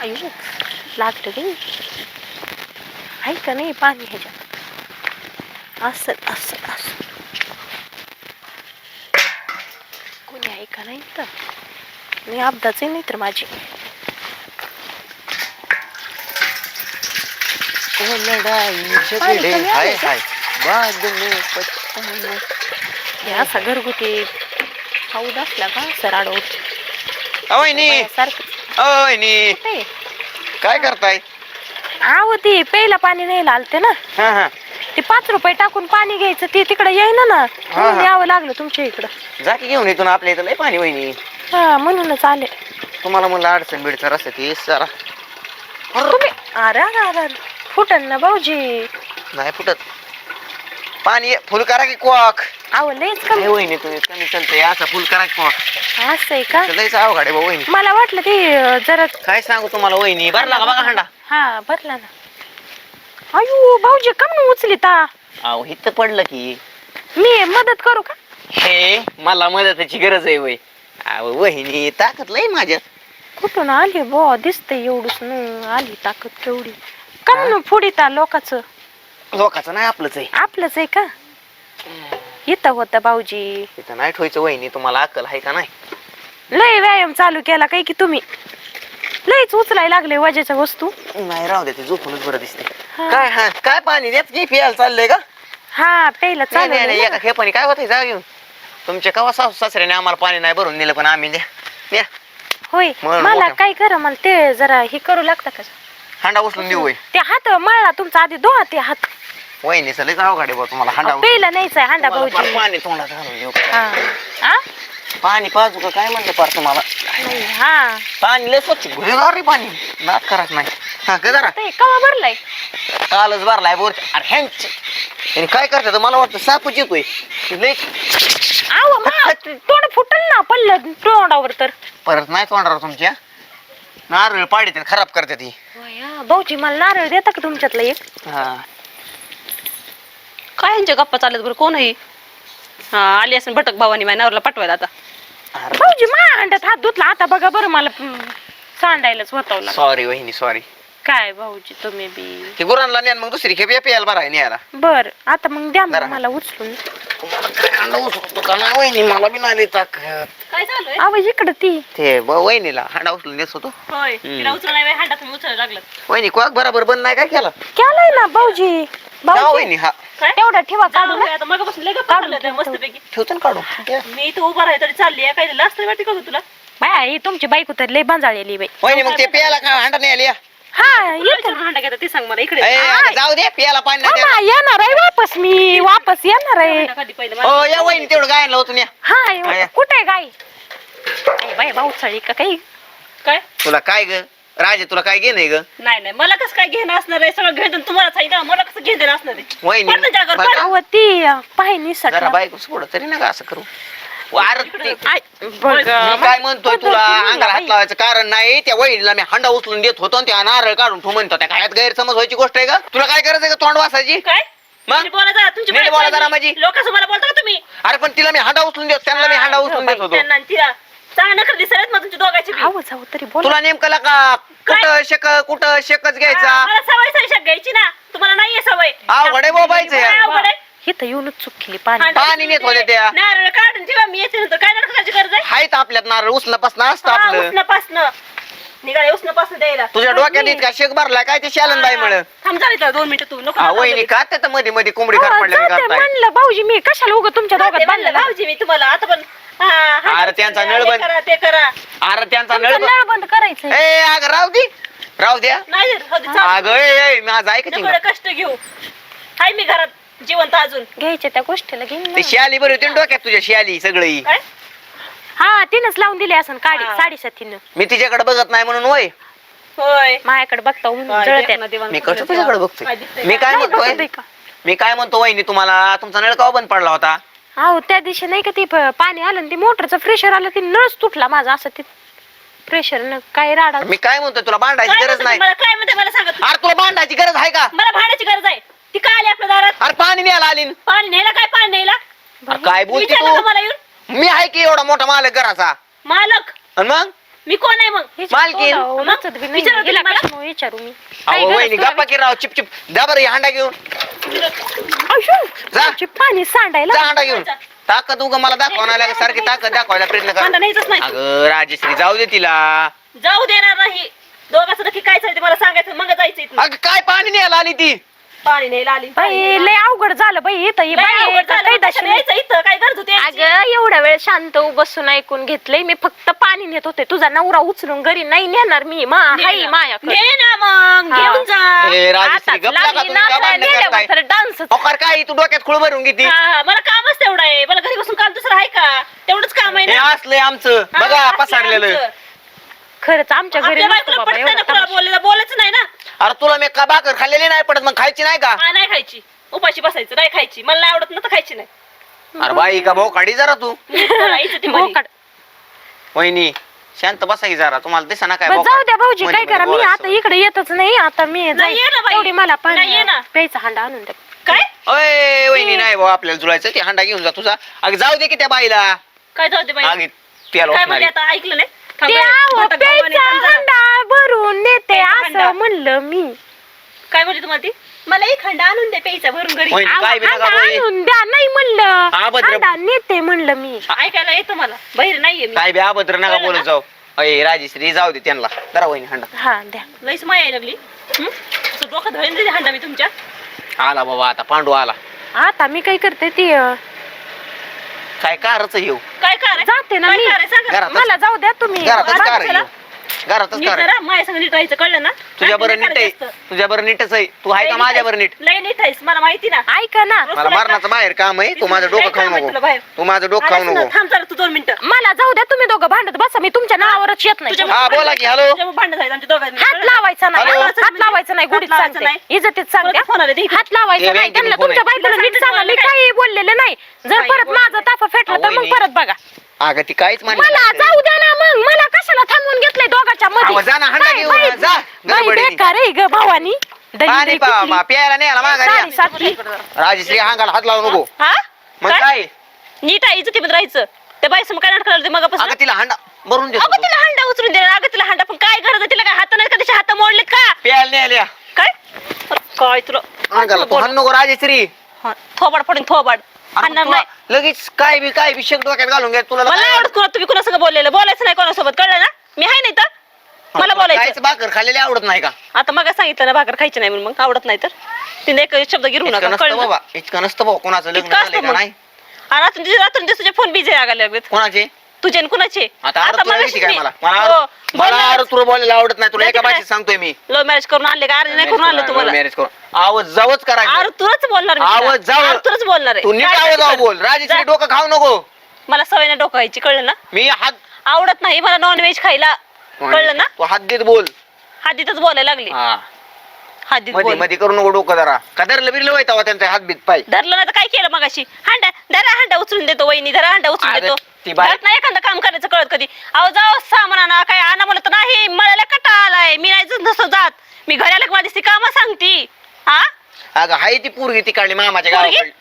अयो लागलं गे. आहे का नाही पाणी ह्याच्यात. असं असं असं. कोणी आहे का नाही तर मी अपदाच नाही तर माझी. का? हे असा घरगुती पाऊस असला का सराडो अ, वहिनी. सारखं अ, वहिनी. काय करताय? आव ती प्यायला पाणी नाही आलते ना. हा हा. ते पाच रुपये टाकून पाणी घ्यायचं ते तिकडे येईना ना. म्हणून. यावं लागलं तुमच्या इकडं. जा की घेऊन येतो आपल्या इथं लय पाणी वहिनी. हा म्हणूनच आले. तुम्हाला म्हणलं अडचण बिडचण रस्त्यात ये जरा तुम्ही अरे अरे अरे अरे. फुटन ना भाऊजी. नाही फुटत. पाणी फुल करा की क्वाक आव लयच कमी. वहिनी तुम्ही? कमी चालतंय. असं फुल करा की क्वाक असं आहे का? लयच अवघड आहे भाऊ वहिनी. मला वाटलं ते अं, जरा काय सांगू तुम्हाला वहिनी? भरला का बघा हांडा. हा भरला ना. अयो भाऊजी कम न उचली ता. अहो हिथं पडलं की. मी मदत करू का? हे मला मदतीची गरज आहे वय. अहो वहिनी ताकद लय माझ्यात. कुठून आली बो दिसतंय एवढूच न आली ताकद केवढी कम न फुडिता लोकांचं. लोकांचं नाही आपलंच आहे. आपलंच आहे का? इथं होतं भाऊजी. तिथं नाही ठेवायचं वहिनी तुम्हाला अक्कल आहे का नाही? लय व्यायाम चालू केला काय की तुम्ही? लयच उचलाय लागले वजेच्या वस्तू. नाही राहू दे ते झोपूनच बरं दिसते. हा. काय हा काय पाणी देत की पियाला चाललंय का? हा प्यायला नाही, नाही, नाही, चालू एका खेपानी काय होतंय जा घेऊन. तुमच्या कवा सासू सासऱ्याने आम्हाला पाणी नाही भरून दिलं पण आम्ही द्या. द्या. होय मग मला मोठं. काय करा मला ते जरा हे करू लागतं का? हांडा उचलून देऊ ते हात मळला तुमचा आधी धुवा ते हात. वहिनीचं लय आहे बा तुम्हाला हांडा नाहीच आहे हांडा तुम्हाला भाऊजी. पाणी तोंडात घालून हा. हा? पाणी पाजू का? काय म्हणलं पार तुम्हाला? नाही हा. पाणी लय स्वच्छ रे पाणी. नाच करत नाही. हा का जरा. ते कवा भरलाय? कालच भरलाय बोर. अरे ह्यांच. आणि काय करतात? मला वाटतं सापच येतोय. लय आव मा तोंड फुटल ना पडलं तोंडावर तर. परत नाही तोंडावर तुमच्या. नारळ पाडी खराब करते ती. वया, भाऊजी मला नारळ देता का तुमच्यातला एक? हा. काय यांच्या गप्पा चालत बरं? कोण आहे हा? आली असेल भटक भावानी माझ्या नवऱ्याला पाठवायला आता. भाऊजी मा अंड्यात हात धुतला. आता बघा बरं मला हम्म, सांडायलाच होतवला सॉरी वहिनी सॉरी काय भाऊजी तुम्ही बी. ते गुरांना नेन मग दुसरी खेप प्यायला बरं आहे न्यायला. बर आता मग द्या मग. मला उचलून. काय का नाही वहिनी मला बी नाही ताकद. काय चालू आहे? आवाज इकडं ती. ते ब- वहिनीला हांडा उचलून देत होतो. होय तिला उचलला नाही हांडा तुम्ही उचलायला लागलं. वहिनी क्वाक बरोबर बंद नाही काय केलं? केलाय ना भाऊजी. वहिनी हा. काय? तेवढा ठेवा काढू जाऊ ना आता मग ठेवतो. मस्तपैकी. ठेवतो ना काढून. मी इथं उभा राही तरी चालली आहे. काही लास्ट वाटते का गं तुला? बाय ही तुमची बायको तर लय बांजाळलेली बाई. वहिनी मग ते प्यायला का हांडा नाही आली हा घेता ते सांग मला इकडे. ए, जाऊ दे प्यायला पाणी नाही ना येणार आहे वापस मी वापस येणार आहे. कधी पहिलं. हो या वहिनी तेवढं गायला होतो या. हा. कुठे आहे गाई बाई भाऊ चाळी का काही. काय? तुला काय ग? राजे तुला काय घे नाही ग? नाही नाही मला कसं काय घेणं असणार आहे? सगळं घेणं तुम्हाला सांगितलं मला कसं घेणं असणार आहे? वहिनी जागेवर, बघा, पड. अहो ती पाय जरा निसटला बायको सोड तरी नका असं करू. मी काय म्हणतोय तुला? अंगाला हात. लावायचं कारण नाही. त्या वहिनीला मी हांडा उचलून देत होतो आणि त्या नारळ काढून ठेवू म्हणतो त्या काय गैरसमज व्हायची गोष्ट आहे का? तुला काय करायचं का तोंड वाचायची काय? मग? बोला जरा, तुमची नीट बायको बोला आहे. जरा माझी. लोकांसमोर बोलता का तुम्ही? अरे पण तिला मी हांडा उचलून देत त्यांना मी हांडा उचलून देत होतो. त्यांना आणि तिला चांगलं नखर दिसत मग तुमच्या दोघांची बी. आहो जाऊ तरी बोल. तुला नेमकं का कुठं शेक कुठं शेकच हा, घ्यायचा? मला सवय सवय घ्यायची ना. तुम्हाला नाहीये सवय. अवघड आहे बाबायचं काय अवघड आहे? इथं येऊनच चूक केली पाणी. पाणी नेत होते त्या. नारळ काढून ठेवा मी येते नंतर काय नाटकाची गरज आहे? हायत आपल्यात नारळ उचलपासून असतं हा, आपलं. उष्णपासनं. निघाले उष्णपासनं द्यायला. तुझ्या डोक्यात इतका शेक भरला काय ते शालन बाई म्हण? थांब तर दोन मिनिटं तू. नको वहिनी का त्यात मध्ये मध्ये कोंबडी अहो, खात करताय. म्हणलं भाऊजी मी कशाला उगा तुमच्या दे. दोघात बांधलं? भाऊजी मी तुम्हाला आता पण हा, हा, अरे त्यांचा हे नळ बंद. करा ते करा. अरे त्यांचा नळ नळ बंद करायचं ए अगं राहू दे. राहू द्या. नाही. अगं ए, ए, माझं ऐकायची नको रे, कष्ट घेऊ. हाय मी घरात जिवंत अजून. घ्यायच्या त्या गोष्टीला घेईन ना. ते शियाली बरी होती ना डोक्यात तुझ्या शियाली सगळी. काय? हा तिनंच लावून दिली असं काडी हा. साडेसातीनं मी तिच्याकडे बघत नाही म्हणून वय. होय. माझ्याकडे बघता मी कसं फुलं तुझ्याकडे द्यावं. बघतोय? काय दिसतंय मी का? काय नाही म्हणतोय? बघत आहे का? मी काय म्हणतो वहिनी तुम्हाला तुमचा नळ कवा बंद पडला होता. अहो त्या दिवशी नाही का ते प- पाणी आलं आणि ते मोटरचं प्रेशर आलं ते नळच तुटला माझा असं ते प्रेशर न काय राडा. मी काय म्हणतोय तुला काय भांडायची गरज म्हणते नाही. मला काय म्हणते मला सांगा तू. अरे तुला भांडायची गरज आहे का? मला भाड्याची गरज आहे. ती काय आली आपल्या दारात? अरे पाणी न्यायला आली. न. पाणी न्यायला काय पाणी न्यायला? अरे काय बोलते विचारलं का तू मला येऊन. मी आहे की एवढा मोठा मालक घराचा? मालक? आणि मग? मी कोण आहे मग? मालकीण. बी नाही. विचारा हिला तुम्ही मला? कशामुळे विचारू मी. काय अहो गरज वहिनी तुला गप्पा की राव चिप चिप. जा बरं हे हांडा घेऊन. जा. तुझी पाणी सांडायला जा हांडा घेऊन. ताकद उगा मला दाखवणार सारखी ताकद दाखवायला प्रयत्न कर. भांडा नाहीच नाही. अगं राजश्री जाऊ दे तिला. जाऊ देणार नाही दोघांचं नक्की काय चालते मला सांगायचं मग जायचं इथनं. अगं काय पाणी न्यायला आली ती? पाणी नाही आली बाई लय अवघड झालं बाई इथं ही बाई काही दशी नाही. इथं? काय गरज होती यायची? अगं एवढा वेळ शांत बसून ऐकून घेतलंय मी फक्त पाणी नेत होते. तुझा नवरा उचलून घरी नाही नेणार मी मा हाय मायाकडे. ने ना मग हा. घेऊन जा. ए, राजश्री गप्पा का तुम्ही का भांडणं करताय डान्स काय? तू डोक्यात खुळ भरून घेती. हा, हा, मला कामच तेवढं आहे. मला घरी बसून काम दुसरं आहे का? तेवढंच काम आहे हे ना. असलंय आमचं. हा, बघा असलं पसारलेलं आमचं. खरंच आमच्या घरी आपल्या नसतं बायकोला बाबा पटत नाही ना एवढं कुणाला तमाशा. बोलायला बोलायचं नाही ना. अरे तुला मी का भाकर खाल्लेली नाही पडत? मग खायची नाही का? हा, नाही खायची. उपाशी बसायचं नाही खायची. मला नाही आवडत ना तर खायची नाही. अरे बाई का भाऊ काढी जरा तू? मला. वहिनी शांत बसा की जरा. तुम्हाला दिसा ना काय बरं. जाऊ द्या भाऊजी काय मध्ये करा मी. आता इकडे येतच नाही आता मी नाही, ये ना बाई. तेवढी मला नाही, पाणी ये ना. प्यायचा हांडा आणून द्या काय? अय वहिनी नाही भाऊ आपल्याला जुळायचं ते हांडा घेऊन जा तुझा. अगं जाऊ दे की त्या बाईला. काय जाऊ दे बाई? त्याला काय म्हणजे. आता ऐकलं नाही? प्यायचा. हांडा भरून नेते. असं म्हणलं मी. काय म्हणली तुम्हाला ती? मला एक खंड आणून दे प्यायचा भरून घरी. वहिनी, आहो, काय बी नका हांडा बोलू. आणून द्या नाही म्हणलं. भद्र- हांडा नेते म्हणलं मी. ऐकायला येतं मला. बाहेर नाहीये मी. काय बी अभद्र नका बोलत ना? जाऊ. अय राजेश्री जाऊ दे त्यांना. जरा वहिनी हांडा. हा द्या. लईच माया यायला लागली. हं? असं डोकं धरून दिली हांडा मी तुमच्या. आला बाबा आता पांडू आला. आता मी काय करते ती अं, काय कारच येऊ काय काय जाते ना मी. मला जाऊ द्या तुम्ही. घरातच घरात कार घरातच नीट कार. जरा माझ्या संग नीट राहायचं कळलं ना? तुझ्या बरं नाही नीट आहे. तुझ्या बरं नीटच आहे. तू आहे का माझ्या. बरं नीट? लय नीट आहेस. मला माहिती ना. ऐका ना. मला मारण्याचं बाहेर काम आहे. तू माझं डोकं खाऊ नको? तू माझं डोकं खाऊ आलास ना, नको. थांब जरा तू दोन मिनिटं. मला जाऊ द्या तुम्ही दोघं भांडत बसा. मी तुमच्या नावावरच येत नाही. हा, बोला की, भांडण झालं. आमच्या हात लावायचा नाही. हॅलो. हात लावायचा नाही. हात गुढीत लावायचा सांगते. नाही. इज्जतीत सांगते फोन आले ते इकडे. हात लावायचा नाही. त्यांना तुमच्या. बायकोला नीट सांगा. मी काही बोललेलं नाही. जर परत बोलले. माझं ताफा फेटलं तर मग. परत बघा. अगं ती काहीच मला. जाऊ द्या ना मग मला कशाला थांबवून घेतलंय दोघांच्या अहो, मध्ये जा ना, हांडा बाई, घेऊन बाई, जा, बाई, गडबडीने. बेकार आहे ग भावानी. दही पाणी दही पा पिकली. मा- प्यायला नाही आला माघारी साडी सातली. राजश्री हांगाला हात लावू नको. हा? मग काय? काय? नीट आहे इज्जतीमध्ये राहायचं. त्या बाई समोर काय नाटक मग अगं तिला हांडा भरून देतो. अगं तू. तिला हंडा उचलून दे. अगं तिला हंडा पण काय गरज आहे? तिला काय हात नाही का? हात मोडलेत का? प्यायला नाही आल्या. काय? अरे काय तुला? हांगाला तू हाण नको राजश्री. हा, थोबाड पडून थोबाड. अरे हाणणार तुला नाही. लगेच काय बी काय बी शेक डोक्यात घालून घ्या. तुला मला नाही काय- आवडत कोणा तुम्ही कोणासंग बोललेलं. बोलायचं नाही कोणासोबत. कळलं ना? मी आहे नाही तर? मला बोलायचं. काहीच भाकर खाल्लेली आवडत नाही का? आता मग सांगितलं ना भाकर खायची नाही म्हणून मग आवडत नाही तर. तिने एक शब्द गिरू इतकं नका नसतं कळलं? बाबा इतकं नसतं बाबा कोणाचं लग्न इतकं झालंय असतं का मग. नाही? आणि रात्री दिवशी रात्री तुझे फोन बिझी लागायला लागलेत कोणाचे? तुझे आणि कुणाचे? आता तुला माहिती काय मला? मला हो, मला तुला बोलायला आवडत नाही. तुला नाही एका तिकडे. भाषेत सांगतोय मी. लव्ह मॅरेज करून आणले का? अर्ज नाही करून आणलं तुम्हाला? मॅरेज करून. आवाज जावच करायचं अरे तुलाच बोलणार मी आवाज. जावं. अरे तुलाच बोलणार आहे. तू नीट काय आवाज? बोल. राजेश्री जा. डोकं खाऊ नको. मला सवय नाही डोकायची कळलं ना? मी हात आवडत नाही मला नॉन व्हेज खायला कळलं ना? तू हात देत बोल. हादीतच बोलायला लागली. हा. हादीत मध्ये बोल. मध्ये करू नको डोकं जरा. कदरलं बिरलं व्हायचा तेव्हा त्यांचा हात बीत पाय. धरलं नाही तर काय केलं मगाशी? हांडा धरा हांडा उचलून देतो वहिनी धरा हांडा उचलून अरे, देतो. ती बाई- नाही एखादं काम करायचं कळत कधी? अहो जाओ सामान आणा काय आणा म्हणलं तर नाही. मला कटा आलाय. मी नाही जात नसतो जात. मी घराला माझी ती कामं सांगती. हा? अगं हाय ती पोरगी ती काढली मामाच्या पोरगी? गावाकडली.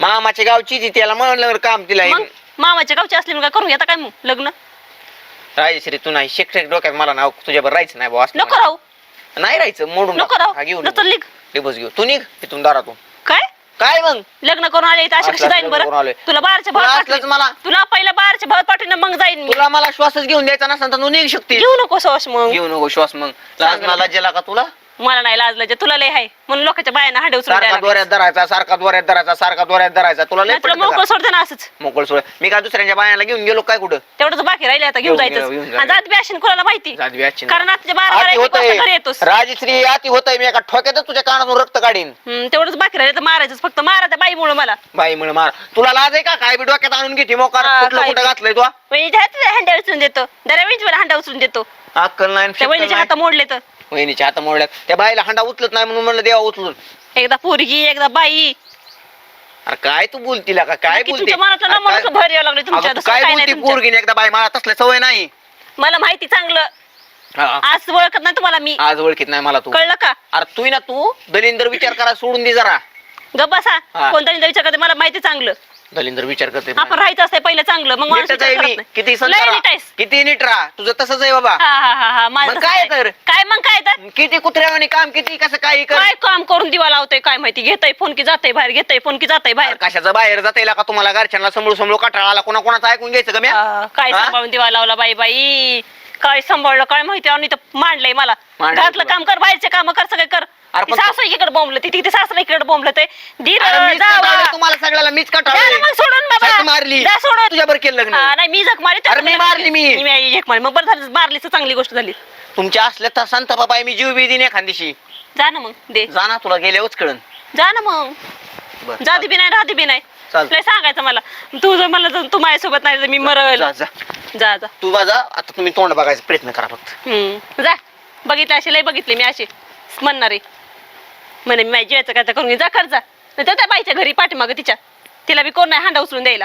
मामाच्या गावची ती त्याला म्हणलं काम तिला मग? मामाच्या गावची असली मग काय करून घेता काय मग? लग्न? राजेश्री तू नाही. शिक्षक डोक्यात मला नाव तुझ्यावर राहायचं नाही असं नको. राहू. नाही राहायचं मोडून नको टाक. राहू. हा, घेऊन नतर लिग डिबस घेऊ तू निघ इथून दारातून. काय? काय मग? लग्न करून आले तर अशी कशी जाईन लग्न करून बरं आलोय. तुला बाराच्या तुला भावात असलंच पाठवीन. मला. तुला पहिल्या बाराच्या भावात पाठवून मग जाईन मी. तुला मला श्वासच घेऊन द्यायचा नसेल तर तू निघ शकते घेऊ नको सॉस मग. घेऊ नको श्वास मग. लाज मला जेला का तुला? मला नाही लाजलं तुला लय आहे. म्हणून लोकांच्या बायांना हाडे उचलून सारखा द्यायला दोऱ्यात धरायचा सारखा दोऱ्यात धरायचा सारखा दोऱ्यात धरायचा. तुला लय तुला पटतं मोकळं का? सोडते ना असंच. मोकळ सोड. मी काय दुसऱ्यांच्या बायाला घेऊन गेलो काय कुठं? तेवढंच बाकी राहिले आता घेऊन घेऊन गेलो, घेऊन जायचं. आणि जात बी अशी कोणाला माहिती? कारण आता बारा बारा अति एक एक वाजता घरी होतंय येतोस राजश्री अति होतंय. मी एका ठोक्यातच तुझ्या कानातून रक्त काढीन. हम्म, तेवढंच बाकी राहिले तर मारायचंच. फक्त मारा त्या बाईमुळे मला. बाई म्हण मार. तुला लाज आहे का? काय बी डोक्यात आणून घेते मोकार? हा, कुठलं काय? कुठं बी. घातलंय तू? हंड्या उचलून देतो. दर मला हंडा उचलून देतो. अक्कल नाही त्या नाही. हात मोडले तर. वहिनीच्या हात मोडल्यात त्या बाईला हंडा उचलत नाही म्हणून म्हणलं देवा उचलून. एकदा पोरगी एकदा बाई. अरे काय तू बोलतीला का काय नक्की बोलते? तुमच्या मनातलं ना अरे काय- भर लागले तुमच्या अगं, बोलती नाही तुमच्या. पोरगीने एकदा बाई मला तसल्या सवय नाही. मला माहिती चांगलं. हा. आज ओळखत नाही तुम्हाला मी. आज ओळखीत नाही मला तू. कळलं का? अरे तू ना तू दलिंदर विचार करा सोडून दे जरा. गप बसा. हा. कोणता विचार करते मला माहिती चांगलं. दलिंदर विचार करते आपण राहायचं असतंय पहिलं चांगलं मग माणूस नीटच विचार आहे करत मी. नाही. किती लय आहेस. किती नीट राहा. तुझं तसंच आहे बाबा. हा हा हा हा माझं मग तसंच काय आहे. तर? काय मग काय तर? किती कुत्र्यावानी काम किती कसं काही कर? काय काम करून दिवा लावतोय काय माहिती? घेतय फोन की जातय बाहेर घेतय फोन की जातय बाहेर. कशाचं बाहेर जाता येईल का तुम्हाला? घरच्यांना समोर समोर कटाळा आला. कोणा कोणाचं ऐकून घ्यायचं का? हा, काय हा? सांभाळून दिवा लावला बाई बाई? काय सांभाळलं काय माहिती? आणि तर मांडलंय मला. मांडलंय घरातलं तुला. काम कर बाहेरचे काम कर सगळे कर. अरे ती पण तू- सासू इकडे बोंबलं ती तिथे सासरा इकडे बोंबलं ते दीर अरे मीच जावा. कटाळलोय तुम्हाला सगळ्याला मीच मग सोडून बाबा. मारली. जा सोडून. तुझ्यावर केलं लग्न. नाही मी जग मारी अरे मी मारली मी. एक मारली. मग बरं झालं चांगली गोष्ट झाली. तुमच्या असल्या तर संत बाबा मी जीव बी दिन एखादीशी. जा ना मग दे. जा ना तुला गेल्यावरच कळन. जा ना मग. बरं, जाती बी नाही राहती बी नाही. चालतं. लय सांगायचं मला. तू जर मला जर तू माझ्यासोबत नाही तर मी मरल. जा जा. जा जा. तू बा जा. आता तुम्ही तोंड बघायचा प्रयत्न करा फक्त. हम्म जा. बघितले असे लय बघितले मी असे. म्हणणारे. म्हणे मी माझ्या जेवायचं काय तर करून जा खर्च नाही तर त्या बाईच्या घरी पाठीमागं तिच्या. तिला बी कोण नाही हांडा उचलून द्यायला.